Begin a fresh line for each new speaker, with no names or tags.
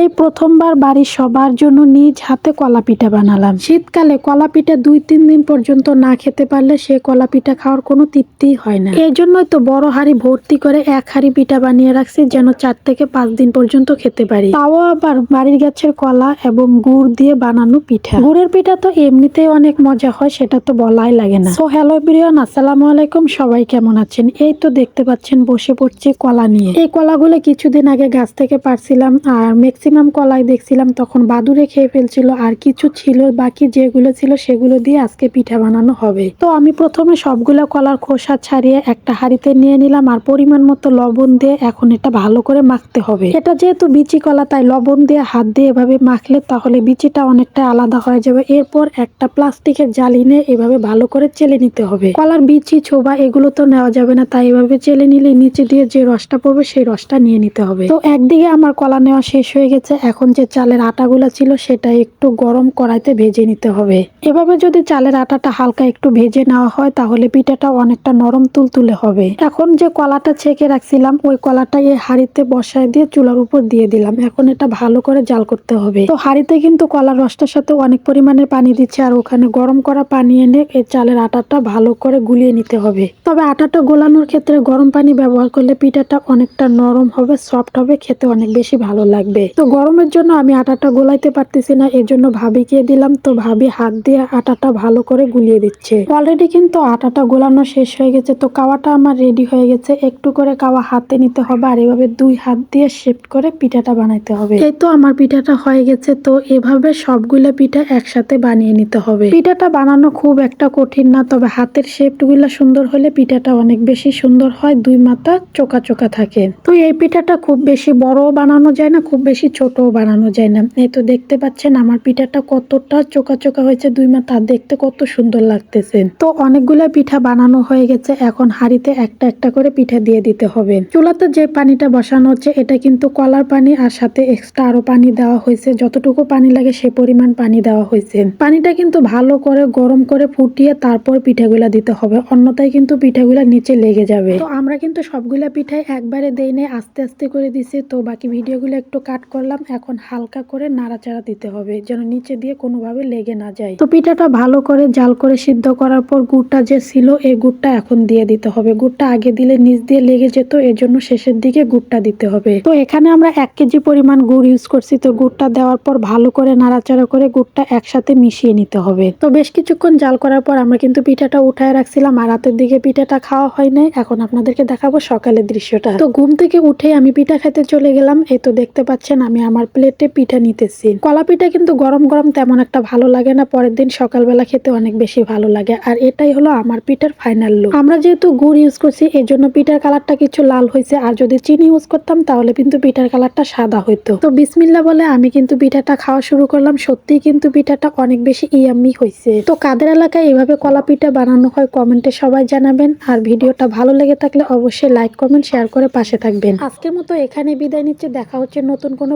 এই প্রথমবার বাড়ির সবার জন্য নিজ হাতে কলা পিঠা বানালাম। শীতকালে কলা পিঠা দুই তিন দিন পর্যন্ত না খেতে পারলে সে কলা পিঠা খাওয়ার কোনো তৃপ্তিই হয় না। এই জন্যই তো বড় হাড়ি ভর্তি করে এক হাড়ি পিঠা বানিয়ে রাখছি যেন চার থেকে পাঁচ দিন পর্যন্ত খেতে পারি। তাও আবার বাড়ির গাছের কলা এবং গুড় দিয়ে বানানো পিঠা। গুড়ের পিঠা তো এমনিতেই অনেক মজা হয়, সেটা তো বলাই লাগে না। সো, হ্যালো বিরিয়ান আসসালামু আলাইকুম। সবাই কেমন আছেন? এই তো দেখতে পাচ্ছেন বসে পড়ছি কলা নিয়ে। এই কলাগুলো কিছুদিন আগে গাছ থেকে পারছিলাম আর ম্যাক্সিমাম কলাই দেখছিলাম, তখন বাদুরে খেয়ে ফেলছিল আর কিছু ছিল, বাকি যেগুলো ছিল সেগুলো দিয়ে আজকে পিঠা বানানো হবে। তো আমি প্রথমে সবগুলো কলার খোসা ছাড়িয়ে একটা হাঁড়িতে নিয়ে নিলাম আর পরিমাণ মতো লবণ দিয়ে এখন এটা ভালো করে মাখতে হবে। এটা যেহেতু বিচি কলা, তাই লবণ দিয়ে হাত দিয়ে এভাবে মাখলে তাহলে বিচিটা অনেকটা আলাদা হয়ে যাবে। এরপর একটা প্লাস্টিকের জালি নিয়ে এভাবে ভালো করে চেলে নিতে হবে। কলার বিচি, ছোবা এগুলো তো নেওয়া যাবে না, তাই এভাবে চেলে নিলে নিচে দিয়ে যে রসটা পড়বে সেই রসটা নিয়ে নিতে হবে। তো একদিকে আমার কলা নেওয়া শেষ হয়ে গেছে এখন যে চালের আটাগুলো ছিল সেটা একটু গরম কড়াইতে ভেজে নিতে হবে। এভাবে যদি চালের আটাটা হালকা একটু ভেজে নেওয়া হয়, তাহলে পিঠাটা অনেকটা নরম তুলতুলে হবে। এখন যে কলাটা ছেঁকে রাখছিলাম, ওই কলাটা এই হাঁড়িতে বসায় দিয়ে চুলার উপর দিয়ে দিলাম। এখন এটা ভালো করে জাল করতে হবে। তো হাঁড়িতে কিন্তু কলার রসটার সাথে অনেক পরিমাণে পানি দিচ্ছে, আর ওখানে গরম করা পানি এনে এই চালের আটাটা ভালো করে গুলিয়ে নিতে হবে। তবে আটাটা গোলানোর ক্ষেত্রে গরম পানি ব্যবহার করলে পিঠাটা অনেকটা নরম হবে, সফট হবে, খেতে অনেক বেশি ভালো লাগবে। তো গরমের জন্য আমি আটাটা গোলাইতে পারতেছি না এর জন্য ভাবিকে দিলাম। তো ভাবি হাত দিয়ে আটাটা ভালো করে গুলিয়ে দিচ্ছে। অলরেডি কিন্তু আটাটা গোলানো শেষ হয়ে গেছে, তো কাওয়াটা আমার রেডি হয়ে গেছে। একটু করে কাওয়া হাতে নিতে হবে, আর এভাবে দুই হাত দিয়ে শেপ করে পিঠাটা বানাইতে হবে। এই তো আমার পিঠাটা হয়ে গেছে, তো এভাবে সবগুলো পিঠা একসাথে বানিয়ে নিতে হবে। পিঠাটা বানানো খুব একটা কঠিন না, তবে হাতের শেপগুলো সুন্দর হলে পিঠাটা অনেক বেশি সুন্দর হয়, দুই মাথা চোকা চোকা থাকে। তো এই পিঠাটা খুব বেশি বড় বানানো যায় না, খুব বেশি ছোটও বানানো যায় না। এই তো দেখতে পাচ্ছেন আমার পিঠাটা কতটা চোকা চোকা হয়েছে, দুই মাথা আর দেখতে কত সুন্দর লাগতেছে। তো অনেকগুলো পিঠা বানানো হয়ে গেছে, এখন হাঁড়িতে একটা একটা করে পিঠা দিয়ে দিতে হবে। চুলাতে যে পানিটা বসানো হচ্ছে, এটা কিন্তু কলার পানি আর সাথে এক্সট্রা আরও পানি দেওয়া হয়েছে। যতটুকু পানি লাগে সে পরিমাণ পানি দেওয়া হয়েছে। পানিটা কিন্তু ভালো করে গরম করে ফুটিয়ে তারপর পিঠাগুলা দিতে হবে, অন্যথায় কিন্তু পিঠাগুলা নিচে লেগে যাবে। তো আমরা কিন্তু সবগুলা পিঠাই একবারে দেই নাই, আস্তে আস্তে করে দিছি। তো বাকি ভিডিওগুলো একটু কাট করলাম, এখন হালকা করে নাড়াচাড়া দিতে হবে, যেন নিচে দিয়ে কোনোভাবে লেগে না যায়। তো পিঠাটা ভালো করে জাল করে সিদ্ধ করার পর গুড়টা যে ছিল, এই গুড়টা এখন দিয়ে দিতে হবে। গুড়টা আগে দিলে নিচ দিয়ে লেগে যেত এর জন্য শেষের দিকে গুড়টা দিতে হবে। তো এখানে আমরা এক কেজি পরিমাণ গুড় ইউজ করছি, তো গুড়টা দেওয়ার পর ভালো করে নাড়াচাড়া করে গুড়টা একসাথে মিশিয়ে নিতে হবে। তো বেশ কিছুক্ষণ জাল করার পর আমরা কিন্তু পিঠাটা উঠায় রাখছিলাম, আর রাতের দিকে পিঠাটা খাওয়া হয় নাই, এখন আপনাদেরকে দেখাবো সকালের দৃশ্যটা। তো ঘুম থেকে উঠে আমি পিঠা খেতে চলে গেলাম, এই তো দেখতে পাচ্ছেন আমি আমার প্লেটে পিঠা নিতেছি। কলা পিঠা কিন্তু গরম গরম তেমন একটা ভালো লাগে না, পরের দিন সকালবেলা খেতে অনেক বেশি ভালো লাগে। আর এটাই হলো আমার পিঠার ফাইনাল লুক আমরা যেহেতু গুড় ইউজ করছি এই জন্য পিঠার কালারটা কিছু লাল হয়েছে। আর যদি চিনি ইউজ করতাম, তাহলে কিন্তু পিঠার কালারটা সাদা হইতো। তো বিসমিল্লা বলে আমি কিন্তু পিঠাটা খাওয়া শুরু করলাম। সত্যি কিন্তু পিঠাটা অনেক বেশি ইয়াম্মি হয়েছে তো কাদের এলাকায় এভাবে কলা পিঠা বানানো হয়, কমেন্টে সবাই জানাবেন। আর ভিডিওটা ভালো লেগে থাকলে অবশ্যই লাইক কমেন্ট শেয়ার করে পাশে থাকবেন। আজকের মতো এখানে বিদায় নিচ্ছে। দেখা হচ্ছে নতুন কোনো